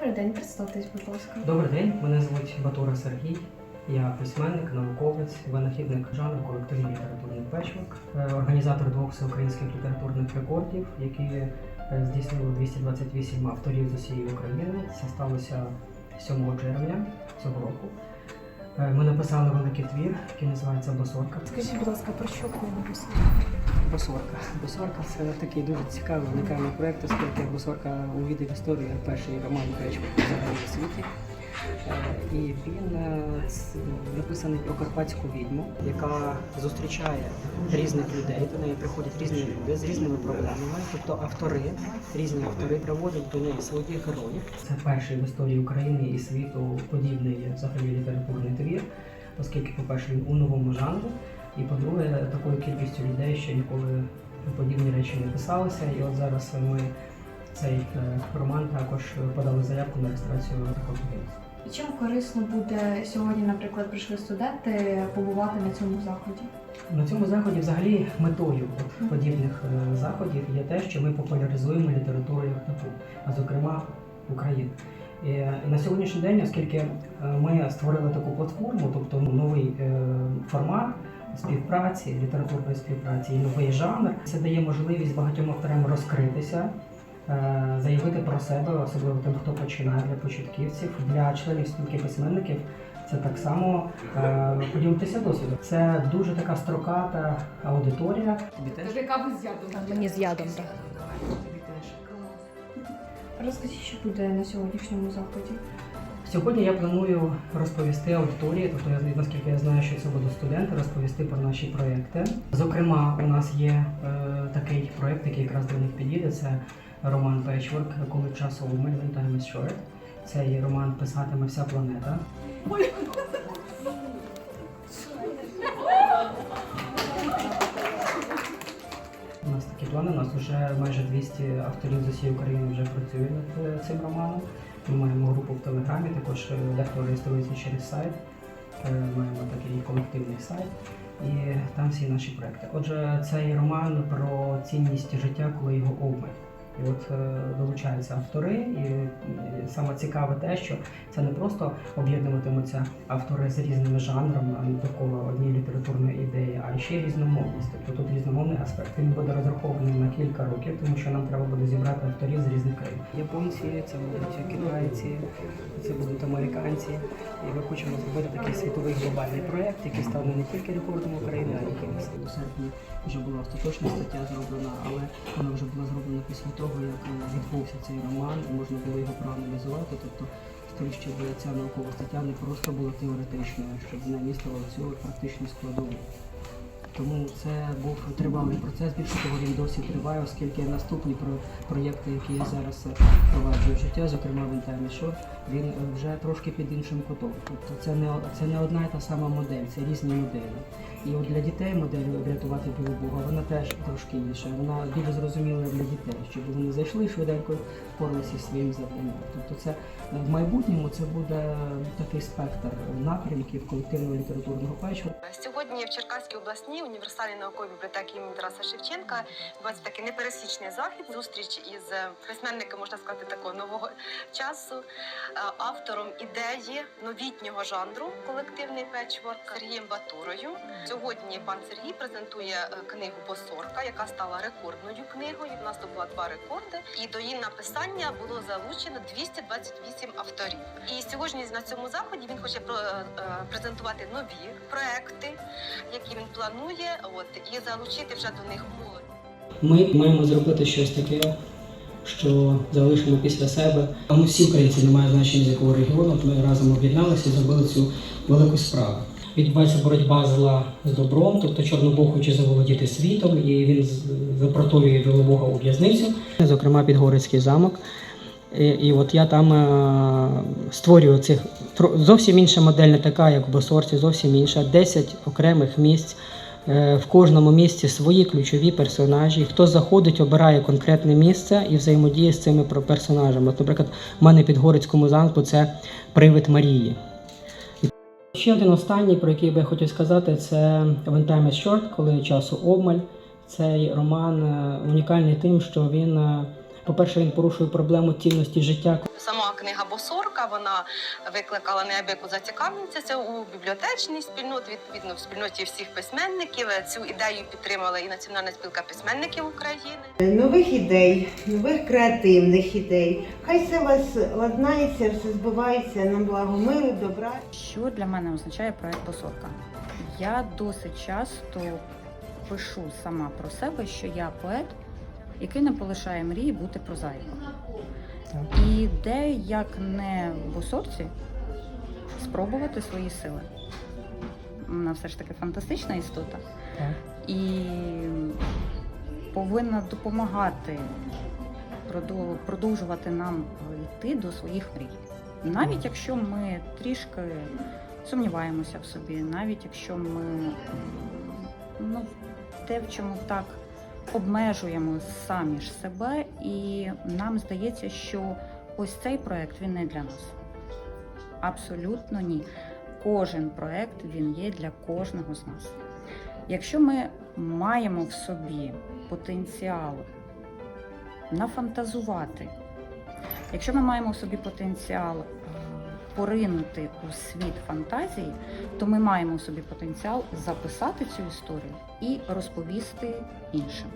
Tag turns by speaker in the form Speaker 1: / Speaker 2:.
Speaker 1: Добрий день, представтесь, будь ласка.
Speaker 2: Добрий день, мене звуть Батура Сергій. Я письменник, науковець, винахідник жанру колективний літературний печвик, е, організатор двох всеукраїнських літературних рекордів, які е, здійснило 228 авторів з усієї України. Це сталося 7 червня цього року. Е, Ми написали великий твір, який називається Босорка.
Speaker 1: Скажіть, будь ласка, про що книга писати?
Speaker 2: Босорка. Босорка це такий дуже цікавий унікальний проєкт, оскільки Босорка увійде в історію перший роман в світі. Е, І він е, написаний про карпатську відьму, яка зустрічає різних людей. До неї приходять різні люди з різними проблемами. Тобто автори, різні автори приводять до неї своїх героїв. Це перший в історії України і світу подібний взагалі літературний твір, оскільки, по-перше, він у новому жанрі, і по-друге, такою кількістю людей ще ніколи подібні речі не писалися. І от зараз ми цей е, роман також подали заявку на реєстрацію такого агентства.
Speaker 1: Чим корисно буде сьогодні, наприклад, прийшли студенти побувати на цьому заході?
Speaker 2: На цьому заході взагалі метою от подібних е, заходів є те, що ми популяризуємо літературу як таку, а зокрема Україну. І на сьогоднішній день, оскільки е, ми створили таку платформу, тобто новий е, формат співпраці, літературної співпраці і новий жанр, це дає можливість багатьом авторам розкритися. е, Заявити про себе, особливо тим, хто починає для початківців, для членів спілки письменників, це так само е, поділитися досвідом. Це дуже така строката аудиторія. Тобі теж
Speaker 1: каву з ядом.
Speaker 3: Мені з ядом, так.
Speaker 2: тобі теж.
Speaker 1: Розкажіть, що буде на сьогоднішньому заході.
Speaker 2: Сьогодні я планую розповісти аудиторії, тобто я наскільки я знаю, що це будуть студенти, розповісти про наші проекти. Зокрема, у нас є е, такий проект, який якраз до них підійде. Це роман Patchwork, коли часу обмаль «When time is short». Цей роман писатиме вся планета. У нас такі плани. У нас вже майже 200 авторів з усієї України вже працюють над е, цим романом. Ми маємо групу в Телеграмі, також е, дехто реєструється через сайт. Е, Маємо такий колективний сайт. І там всі наші проекти. Отже, цей роман про цінність життя, коли його обмаль. І от е, долучаються автори, і е, саме цікаве те, що це не просто об'єднуватимуться автори з різними жанрами а довкола однієї літературної ідеї, а ще й різномовність. Тобто тут різномовний аспект. Він буде розрахований на кілька років, тому що нам треба буде зібрати авторів з різних країн. Японці, це будуть китайці, це будуть американці. І ми хочемо зробити такий світовий глобальний проєкт, який стане не тільки рекордом України, а й якимось. У серпні вже була остаточна стаття зроблена, але вона вже була зроблена після того, як відбувся цей роман, і можна було його проаналізувати. Тобто, тим, щоб ця наукова стаття не просто була теоретичною, щоб в неї містила цю практичну складову. Тому це був тривалий процес. Більше того, він досі триває, оскільки наступні про проєкти, які я зараз е, впроваджую в життя, зокрема в Short, він е, вже трошки під іншим кутом. Тобто це не це не одна і та сама модель, це різні моделі. І от для дітей модель врятувати білу Бога, вона теж трошки інша. Вона більш зрозуміла для дітей, щоб вони зайшли швиденько, впоралися зі своїм завданням. Тобто це е, в майбутньому це буде такий спектр напрямків колективного літературного печива.
Speaker 4: Сьогодні в Черкаській обласній універсальній науковій бібліотеці імені Тараса Шевченка відбувається такий непересічний захід, зустріч із е, письменником, можна сказати, такого нового часу, е, автором ідеї новітнього жанру колективний печворк Сергієм Батурою. Сьогодні пан Сергій презентує е, книгу Босорка, яка стала рекордною книгою. В нас здобула два рекорди, і до її написання було залучено 228 авторів. І сьогодні на цьому заході він хоче е, е, презентувати нові проекти, які він планує, от і залучити вже до них молодь.
Speaker 2: Ми маємо зробити щось таке, що залишимо після себе. Ми всі українці немає значення з якого регіону. Ми разом об'єдналися і зробили цю велику справу. Відбувається боротьба зла з добром, тобто Чорнобог хоче заволодіти світом, і він з- запроторює Білобога у в'язницю, зокрема Підгорецький замок. І, і от я там е, створюю цих зовсім інша модель, не така, як в Босорці, зовсім інша. 10 окремих місць. Е, В кожному місці свої ключові персонажі. Хто заходить, обирає конкретне місце і взаємодіє з цими персонажами. От, наприклад, в мене під Горицькому замку це привид Марії. Ще один останній, про який би я хотів сказати, це When Time is Short, коли часу обмаль. Цей роман е, унікальний тим, що він, е, По-перше, він порушує проблему цінності життя.
Speaker 4: Сама книга Босорка вона викликала неабияку зацікавленість у бібліотечній спільноті, відповідно в спільноті всіх письменників. Цю ідею підтримала і Національна спілка письменників України.
Speaker 3: нових ідей, нових креативних ідей. Хай все вас ладнається, все збувається на благо миру, добра.
Speaker 5: Що для мене означає проект Босорка? Я досить часто пишу сама про себе, що я поет, який не полишає мрії бути прозаїком. І де, як не в босорці, спробувати свої сили. Вона все ж таки фантастична істота і повинна допомагати продовжувати нам йти до своїх мрій. Навіть якщо ми трішки сумніваємося в собі, навіть якщо ми ну, те, в чому так обмежуємо самі ж себе, і нам здається, що ось цей проект він не для нас. Абсолютно ні. Кожен проект він є для кожного з нас. Якщо ми маємо в собі потенціал нафантазувати, якщо ми маємо в собі потенціал поринути у світ фантазії, то ми маємо собі потенціал записати цю історію і розповісти іншим.